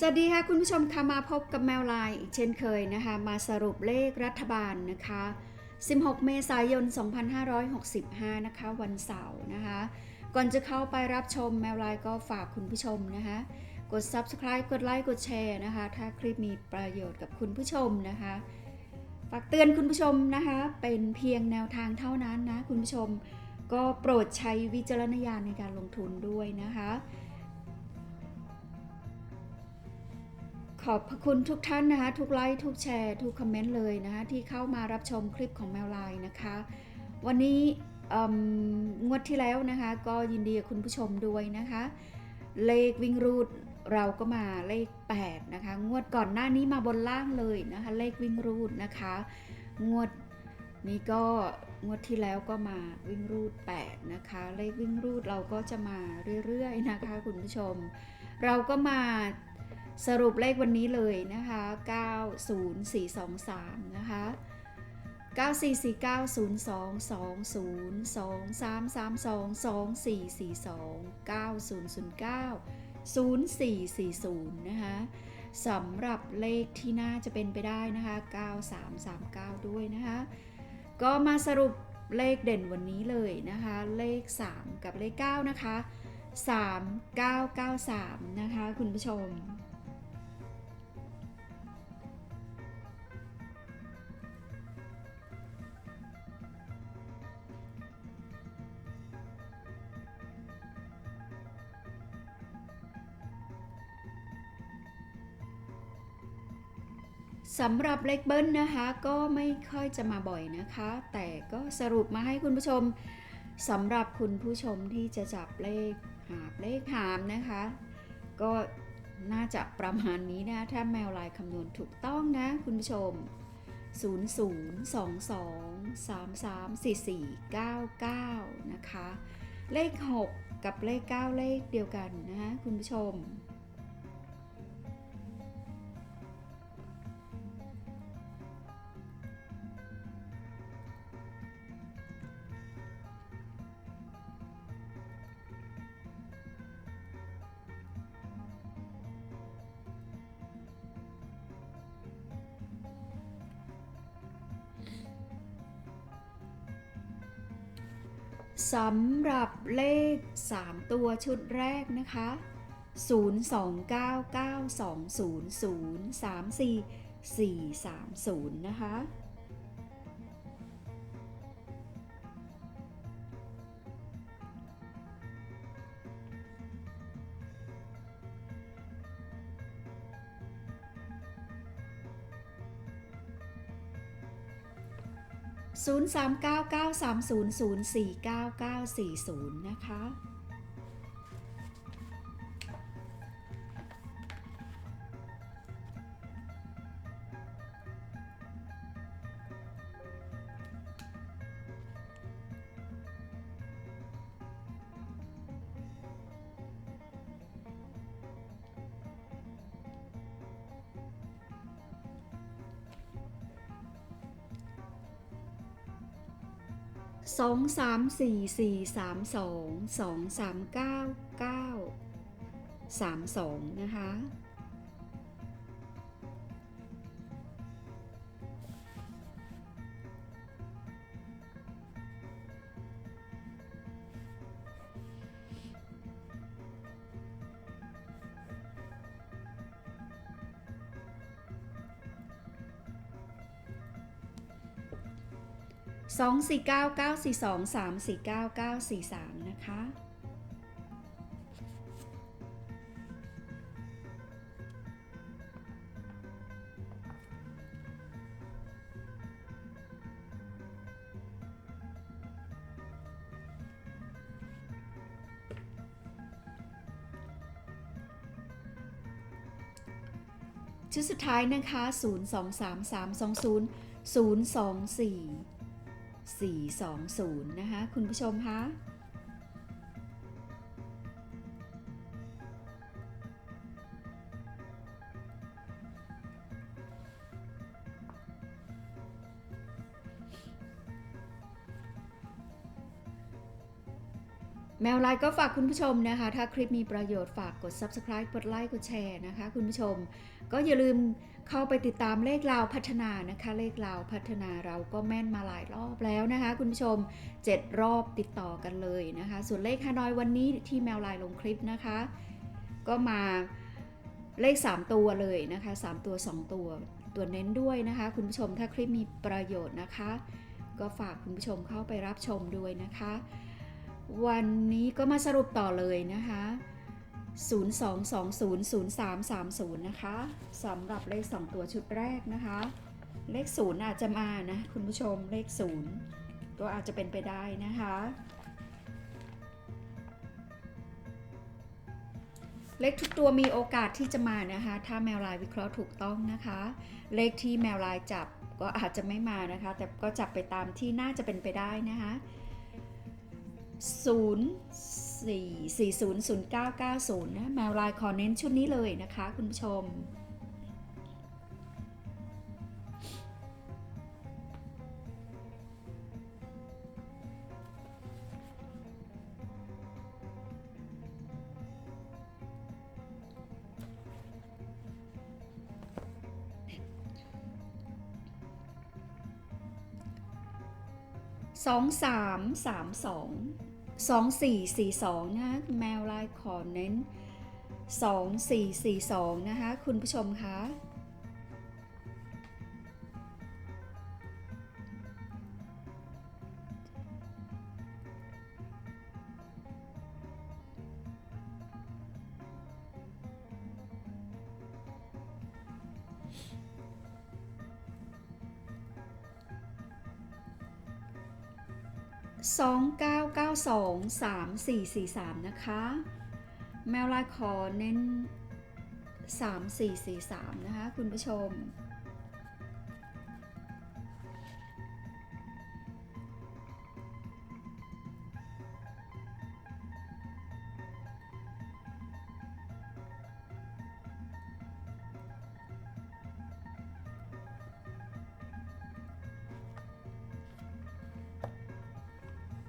สวัสดีค่ะคุณผู้ชมคะมาพบกับแมวลายอีกเช่นเคยนะคะ มาสรุปเลขรัฐบาลนะคะ 16 เมษายน 2565 นะคะ วันเสาร์นะคะ ก่อนจะเข้าไปรับชมแมวลายก็ฝากคุณผู้ชมนะคะ กด subscribe กดไลค์กดแชร์นะคะ ถ้าคลิปมีประโยชน์กับคุณผู้ชมนะคะฝากเตือนคุณผู้ชมนะคะ เป็นเพียงแนวทางเท่านั้นนะคุณผู้ชมก็โปรดใช้วิจารณญาณในการลงทุนด้วยนะคะ ขอบพระคุณทุกท่านนะคะ ทุกไลค์ทุกแชร์ ทุกคอมเมนต์เลยนะคะที่เข้ามารับชมคลิปของแมวไลน์นะคะ วันนี้งวดที่แล้วนะคะ ก็ยินดีกับคุณผู้ชมด้วยนะคะ เลขวิ่งรูดเราก็มาเลข 8 นะคะ งวดก่อนหน้านี้มาบนล่างเลยนะคะ เลขวิ่งรูดนะคะ งวดนี้ก็งวดที่แล้วก็มาวิ่งรูด 8 นะคะ เลขวิ่งรูดเราก็จะมาเรื่อยๆนะคะ คุณผู้ชม เราก็มา สรุปเลขวันนี้เลยนะคะ 90423 นะคะ 944902233224429009นะคะสำหรับเลขที่น่าจะเป็นไปได้นะคะ 9339 ด้วยนะคะ ก็มาสรุปเลขเด่นวันนี้เลยนะคะ เลข 3 กับเลข 9 นะคะ 3993 นะคะ คุณผู้ชม สำหรับเลขเบิ้ลนะคะ ก็ไม่ค่อยจะมาบ่อยนะคะ แต่ก็สรุปมาให้คุณผู้ชมสำหรับคุณผู้ชมที่จะจับเลขหาเลขหามนะคะ ก็น่าจะประมาณนี้นะถ้าแมวลายคำนวณถูกต้องนะคุณผู้ชม 0 0 2 2 3 3 4 4 9 9 นะคะ เลข 6 กับเลข 9 เลขเดียวกันนะคะคุณผู้ชม สำหรับเลข 3 ตัวชุดแรกนะคะ 029920034430นะคะ 039930049940นะคะ สองสามสี่สี่สามสองสองสามเก้าเก้าสามสองนะคะ 2 4 9 9 4 2 3 4 9 9 4 3 นะคะ ชุดสุดท้ายนะคะ 0 2 3 3 2 0 0 2 4 420 นะคะ คุณผู้ชมคะ แมวไลน์ก็ฝากคุณผู้ชมนะคะ ถ้าคลิปมีประโยชน์ฝากกด subscribe กดไลค์ กดแชร์นะคะ คุณผู้ชม ก็อย่าลืมเข้าไปติดตามเลขลาวพัฒนานะคะ เลขลาวพัฒนาเราก็แม่นมาหลายรอบแล้วนะคะ คุณผู้ชม 7 รอบติดต่อกันเลยนะคะ ส่วนเลขฮานอยวันนี้ที่แมวไลน์ลงคลิปนะคะ ก็มาเลข 3 ตัวเลยนะคะ 3 ตัว 2 ตัวตัวเน้นด้วยนะคะ คุณผู้ชมถ้าคลิปมีประโยชน์นะคะ ก็ฝากคุณผู้ชมเข้าไปรับชมด้วยนะคะ วันนี้ก็มาสรุปต่อเลยนะคะ 02200330 นะคะสำหรับเลข 2 ตัวชุดแรกนะคะ เลข 0 อาจจะมานะ คุณผู้ชมเลข 0 ก็อาจจะเป็นไปได้นะคะ เลขทุกตัวมีโอกาสที่จะมานะคะ ถ้าแมวลายวิเคราะห์ถูกต้องนะคะ เลขที่แมวลายจับก็อาจจะไม่มานะคะ แต่ก็จับไปตามที่น่าจะเป็นไปได้นะคะ 0 4 4 0 0 9 9 0 นะแมวลายขอเน้นชุดนี้เลยนะคะ คุณผู้ชมสองสามสามสองสี่สี่สองนะคะแมวลายขอเน้นสองสี่สี่สองนะคะ คุณผู้ชมคะ สองเก้าเก้าสองสามสี่สี่สามนะคะ แมวลายขอเน้นสามสี่สี่สามนะคะ คุณผู้ชม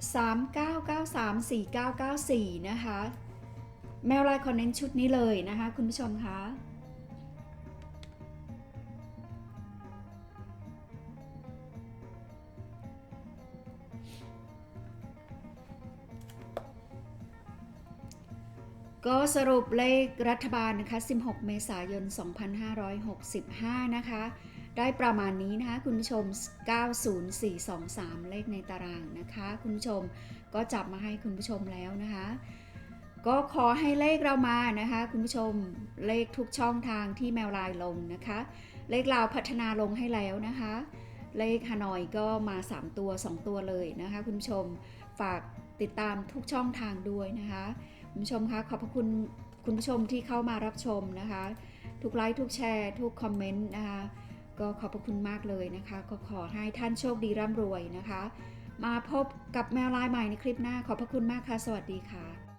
39934994 นะคะแมวลายคอนเน้นชุดนี้เลยนะคะ คุณผู้ชมคะก็สรุปเลขรัฐบาลนะคะ 16 เมษายน 2565 นะคะ ได้ประมาณนี้นะคะคุณผู้ชม 90423 เลขในตารางนะคะ คุณผู้ชมก็จับมาให้คุณผู้ชมแล้วนะคะ ก็ขอให้เลขเรามานะคะ คุณผู้ชมเลขทุกช่องทางที่แมวลายลงนะคะ เลขเราวพัฒนาลงให้แล้วนะคะ เลขฮานอยก็มา 3 ตัว 2 ตัวเลยนะคะ คุณผู้ชมฝากติดตามทุกช่องทางด้วยนะคะ คุณผู้ชมคะขอบพระคุณคุณผู้ชมที่เข้ามารับชมนะคะ ทุกไลค์ทุกแชร์ ทุกคอมเมนต์นะคะ ก็ขอบพระคุณมากเลยนะคะ ก็ขอให้ท่านโชคดีร่ำรวยนะคะ มาพบกับแมวลายใหม่ในคลิปหน้าขอบพระคุณมากค่ะ สวัสดีค่ะ